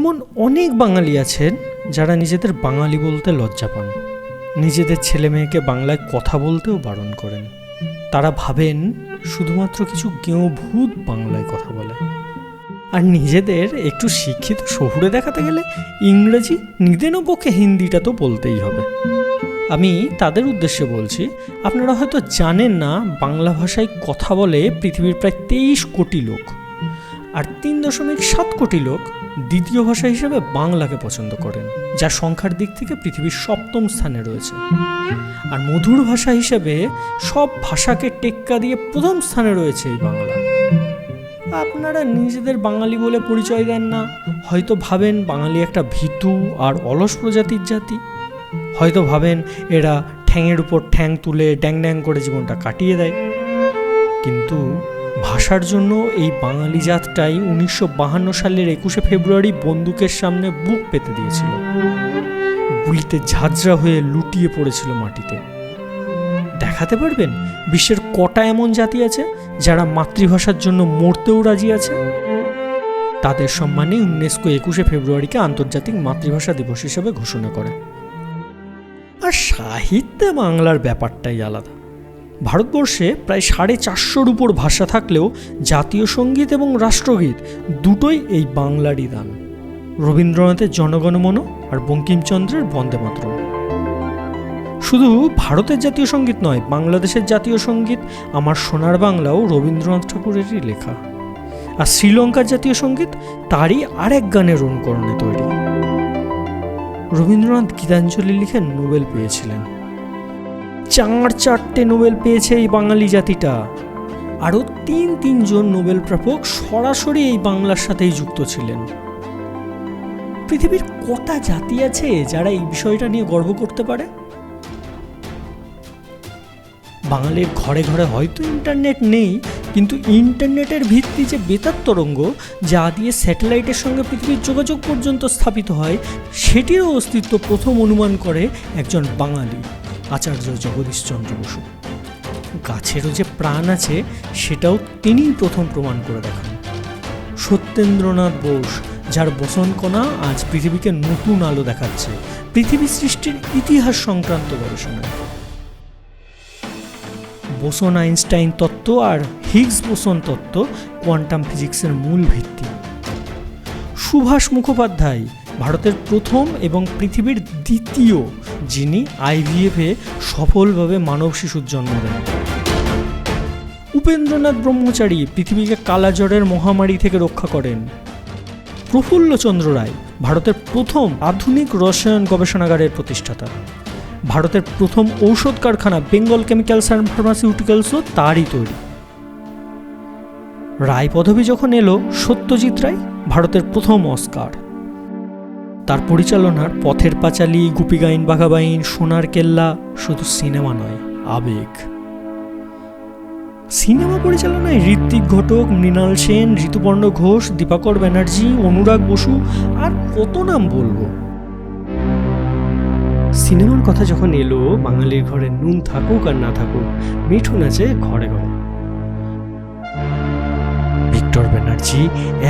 এমন অনেক বাঙালি আছেন যারা নিজেদের বাঙালি বলতে লজ্জা পান। নিজেদের ছেলে মেয়েকে বাংলায় কথা বলতেও বারণ করেন। তারা ভাবেন শুধুমাত্র কিছু গেঁয়ো ভূত বাংলায় কথা বলে। আর নিজেদের একটু শিক্ষিত শহুরে দেখাতে গেলে ইংরেজি নিদেন পক্ষে হিন্দিটা তো বলতেই হবে। আমি তাদের উদ্দেশ্যে বলছি, আপনারা হয়তো জানেন না, বাংলা ভাষায় কথা বলে পৃথিবীর প্রায় তেইশ কোটি লোক। আর তিন দশমিক সাত কোটি লোক দ্বিতীয় ভাষা হিসেবে বাংলাকে পছন্দ করেন, যা সংখ্যার দিক থেকে পৃথিবীর সপ্তম স্থানে রয়েছে। আর মধুর ভাষা হিসেবে সব ভাষাকে টেক্কা দিয়ে প্রথম স্থানে রয়েছে এই বাংলা। আপনারা নিজেদের বাঙালি বলে পরিচয় দেন না, হয়তো ভাবেন বাঙালি একটা ভীতু আর অলস প্রজাতির জাতি। হয়তো ভাবেন এরা ঠ্যাংয়ের উপর ঠ্যাং তুলে ড্যাং ড্যাং করে জীবনটা কাটিয়ে দেয়। কিন্তু ভাষার জন্য এই বাঙালি জাতটাই উনিশশো সালের একুশে ফেব্রুয়ারি বন্দুকের সামনে বুক পেতে দিয়েছিল। গুলিতে ঝাঁঝরা হয়ে লুটিয়ে পড়েছিল মাটিতে। দেখাতে পারবেন বিশ্বের কটা এমন জাতি আছে যারা মাতৃভাষার জন্য মরতেও রাজি আছে? তাদের সম্মানে ইউনেস্কো একুশে ফেব্রুয়ারিকে আন্তর্জাতিক মাতৃভাষা দিবস হিসেবে ঘোষণা করে। আর সাহিত্যে বাংলার ব্যাপারটাই আলাদা। ভারতবর্ষে প্রায় সাড়ে চারশোর উপর ভাষা থাকলেও জাতীয় সংগীত এবং রাষ্ট্রগীত দুটোই এই বাংলারই দান রবীন্দ্রনাথের জনগণমন আর বঙ্কিমচন্দ্রের বন্দে মাতরম। শুধু ভারতের জাতীয় সংগীত নয়, বাংলাদেশের জাতীয় সংগীত, আমার সোনার বাংলাও রবীন্দ্রনাথ ঠাকুরেরই লেখা। আর শ্রীলঙ্কার জাতীয় সংগীত, তারই আরেক গানের অনুকরণে তৈরি। রবীন্দ্রনাথ গীতাঞ্জলি লিখে নোবেল পেয়েছিলেন। চার চারটে নোবেল পেয়েছে এই বাঙালি জাতিটা। আরও তিন তিনজন নোবেল প্রাপক সরাসরি এই বাংলার সাথেই যুক্ত ছিলেন। পৃথিবীর কটা জাতি আছে যারা এই বিষয়টা নিয়ে গর্ব করতে পারে? বাঙালির ঘরে ঘরে হয়তো ইন্টারনেট নেই, কিন্তু ইন্টারনেটের ভিত্তি যে বেতার তরঙ্গ, যা দিয়ে স্যাটেলাইটের সঙ্গে পৃথিবীর যোগাযোগ পর্যন্ত স্থাপিত হয়, সেটিরও অস্তিত্ব প্রথম অনুমান করে একজন বাঙালি। আচার্য জগদীশচন্দ্র বসু। গাছেরও যে প্রাণ আছে, সেটাও তিনিই প্রথম প্রমাণ করে দেখান। সত্যেন্দ্রনাথ বোস, যার বসনকণা আজ পৃথিবীকে নতুন আলো দেখাচ্ছে, পৃথিবী সৃষ্টির ইতিহাস সংক্রান্ত গবেষণায়। বোসন আইনস্টাইন তত্ত্ব আর হিগস বোসন তত্ত্ব কোয়ান্টাম ফিজিক্সের মূল ভিত্তি। সুভাষ মুখোপাধ্যায় ভারতের প্রথম এবং পৃথিবীর দ্বিতীয় যিনি আইভিএফে সফলভাবে মানব শিশুর জন্ম দেন। উপেন্দ্রনাথ ব্রহ্মচারী পৃথিবীকে কালাজ্বরের মহামারী থেকে রক্ষা করেন। প্রফুল্লচন্দ্র রায় ভারতের প্রথম আধুনিক রসায়ন গবেষণাগারের প্রতিষ্ঠাতা। ভারতের প্রথম ঔষধ কারখানা বেঙ্গল কেমিক্যালস অ্যান্ড ফার্মাসিউটিক্যালসও তারই তৈরি। রায় পদবী যখন এলো, সত্যজিৎ রায় ভারতের প্রথম অস্কার। তার পরিচালনার পথের পাঁচালী, গুপিগাইন, বাঘাবাইন, সোনার কেল্লা শুধু সিনেমা নয়, আবেগ। সিনেমা পরিচালনায় ঋত্বিক ঘটক, মৃণাল সেন, ঋতুপর্ণ ঘোষ, দীপাকর ব্যানার্জি, অনুরাগ বসু, আর কত নাম বলব? সিনেমার কথা যখন এলো, বাঙালির ঘরে নুন থাকুক আর না থাকুক, মিঠুন আছে ঘরে ঘরে। ভিক্টর ব্যানার্জি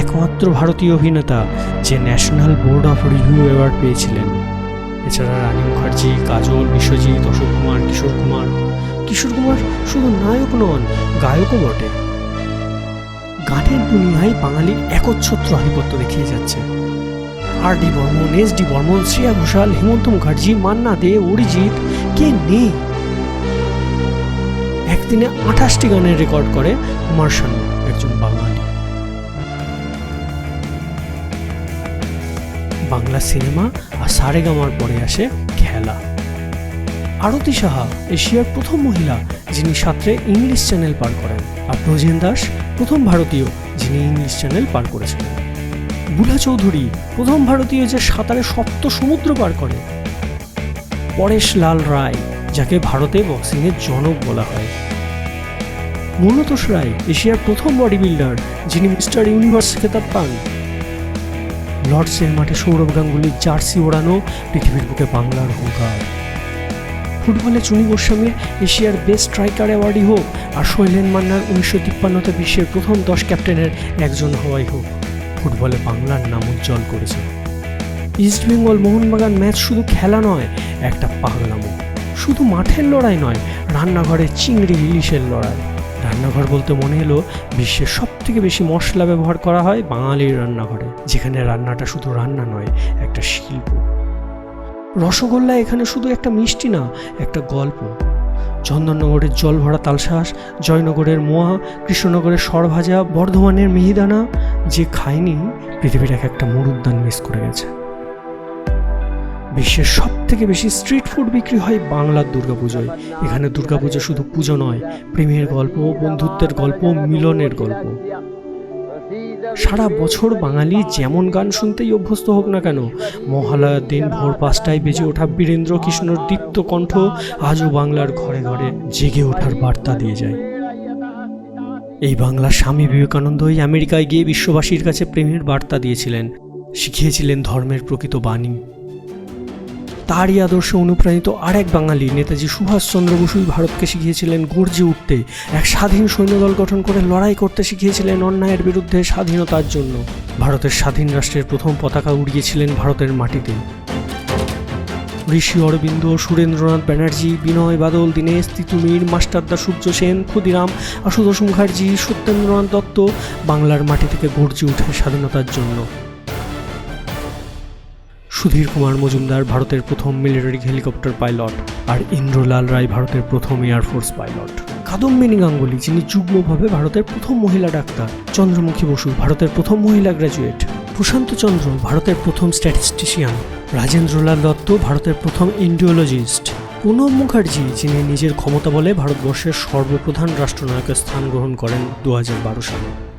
একমাত্র ভারতীয় অভিনেতা, যে national board of review award পেয়েছিলেন। এছাড়া রানী মুখার্জি, কাজল, বিশ্বজিৎ, অশোক কুমার, কিশোর কুমার। কিশোর কুমার শুধু নায়ক নন, গায়কও বটে। গানের দুনিয়ায় বাঙালির একচ্ছত্র আধিপত্য দেখিয়ে যাচ্ছে। R D Burman, S D Burman, Shreya Ghoshal, Hemanta Mukherjee, Manna Dey, Arijit, কে নেই? একদিনে আঠাশটি গানের রেকর্ড করে কুমার শানু, একজন বাঙালি। বাংলা সিনেমা আর সারেগামার পরে আসে খেলা। আরতি সাহা, এশিয়ার প্রথম মহিলা যিনি সাঁতরে ইংলিশ চ্যানেল পার করেন আর ব্রজেন দাস, প্রথম ভারতীয় যিনি ইংলিশ চ্যানেল পার করেছিলেন বুলা চৌধুরী, প্রথম ভারতীয় যে সাঁতারে সপ্ত সমুদ্র পার করে। পরেশ লাল রায়, যাকে ভারতে বক্সিংয়ের জনক বলা হয়। মূলতোষ রায়, এশিয়ার প্রথম বডি বিল্ডার যিনি মিস্টার ইউনিভার্স খেতাব পান লর্ডসের মাঠে সৌরভ গাঙ্গুলির জার্সি ওড়ানো পৃথিবীর বুকে বাংলার অহংকার ফুটবলে চুনি গোস্বামীর এশিয়ার বেস্ট স্ট্রাইকার অ্যাওয়ার্ডই হোক, আর শৈলেন মান্নার উনিশশো তিপ্পান্নতে বিশ্বের প্রথম দশ ক্যাপ্টেনের একজন হওয়াই হোক, ফুটবলে বাংলার নাম উজ্জ্বল করেছে। ইস্ট বেঙ্গল মোহনবাগান ম্যাচ শুধু খেলা নয়, একটা পাগলামো। শুধু মাঠের লড়াই নয় রান্নাঘরে চিংড়ি ইলিশের লড়াই। রান্নাঘর বলতে মনে এলো বিশ্বের সব থেকে বেশি মশলা ব্যবহার করা হয় বাঙালির রান্নাঘরে, যেখানে রান্নাটা শুধু রান্না নয়, একটা শিল্প। রসগোল্লা এখানে শুধু একটা মিষ্টি না, একটা গল্প। চন্দননগরের জল ভরা তালশাঁস, জয়নগরের মোয়া, কৃষ্ণনগরের সরভাজা, বর্ধমানের মিহিদানা, যে খায়নি, পৃথিবীর এক একটা মরুদ্যান মিস করে গেছে। বিশ্বের সব থেকে বেশি স্ট্রিট ফুড বিক্রি হয় বাংলার দুর্গাপুজোয়। এখানে দুর্গাপুজো শুধু পুজো নয়, প্রেমের গল্প, বন্ধুত্বের গল্প, মিলনের গল্প। সারা বছর বাঙালি যেমন গান শুনতেই অভ্যস্ত হোক না কেন, মহালয়ার দিন ভোর পাঁচটায় বেজে ওঠা বীরেন্দ্র কৃষ্ণর দীপ্ত কণ্ঠ আজও বাংলার ঘরে ঘরে জেগে ওঠার বার্তা দিয়ে যায়। এই বাংলার স্বামী বিবেকানন্দই আমেরিকায় গিয়ে বিশ্ববাসীর কাছে প্রেমের বার্তা দিয়েছিলেন। শিখিয়েছিলেন ধর্মের প্রকৃত বাণী। তারই আদর্শে অনুপ্রাণিত আরেক বাঙালি, নেতাজি সুভাষচন্দ্র বসুই ভারতকে শিখিয়েছিলেন গর্জে উঠতে। এক স্বাধীন সৈন্যদল গঠন করে লড়াই করতে শিখিয়েছিলেন অন্যায়ের বিরুদ্ধে স্বাধীনতার জন্য। ভারতের স্বাধীন রাষ্ট্রের প্রথম পতাকা উড়িয়েছিলেন ভারতের মাটিতে। ঋষি অরবিন্দ, সুরেন্দ্রনাথ ব্যানার্জি, বিনয় বাদল, দীনেশ তিতুমির মাস্টারদা সূর্য সেন, ক্ষুদিরাম, আশুতোষ মুখার্জি, সত্যেন্দ্রনাথ দত্ত বাংলার মাটি থেকে গর্জে উঠে স্বাধীনতার জন্য। সুধীর কুমার মজুমদার ভারতের প্রথম মিলিটারি হেলিকপ্টার পাইলট আর ইন্দ্রলাল রায় ভারতের প্রথম এয়ারফোর্স পাইলট। কাদম্বিনী গাঙ্গুলি যিনি যুগ্মভাবে ভারতের প্রথম মহিলা ডাক্তার, চন্দ্রমুখী বসু, ভারতের প্রথম মহিলা গ্র্যাজুয়েট। প্রশান্ত চন্দ্র, ভারতের প্রথম স্ট্যাটিস্টিশিয়ান। রাজেন্দ্রলাল দত্ত, ভারতের প্রথম ইন্ডিওলজিস্ট। প্রণব মুখার্জি, যিনি নিজের ক্ষমতা বলে ভারতবর্ষের সর্বপ্রধান রাষ্ট্রনায়কের স্থান গ্রহণ করেন দু হাজার বারো সালে।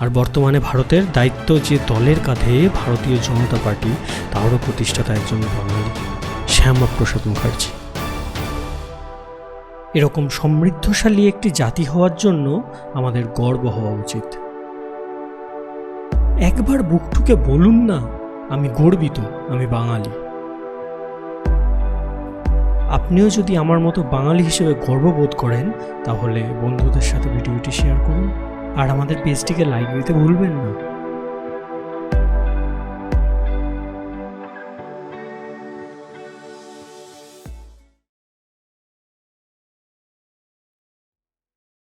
আর বর্তমানে ভারতের দায়িত্ব যে দলের কাঁধে ভারতীয় জনতা পার্টি, তারও প্রতিষ্ঠাতা একজন বাঙালি শ্যামাপ্রসাদ মুখার্জি। এরকম সমৃদ্ধশালী একটি জাতি হওয়ার জন্য আমাদের গর্ব হওয়া উচিত। একবার বুকটুকে বলুন না, আমি গর্বিত, আমি বাঙালি। আপনিও যদি আমার মতো বাঙালি হিসেবে গর্ববোধ করেন, তাহলে বন্ধুদের সাথে ভিডিওটি আর আমাদের পেজটিকে লাইক দিতে ভুলবেন না।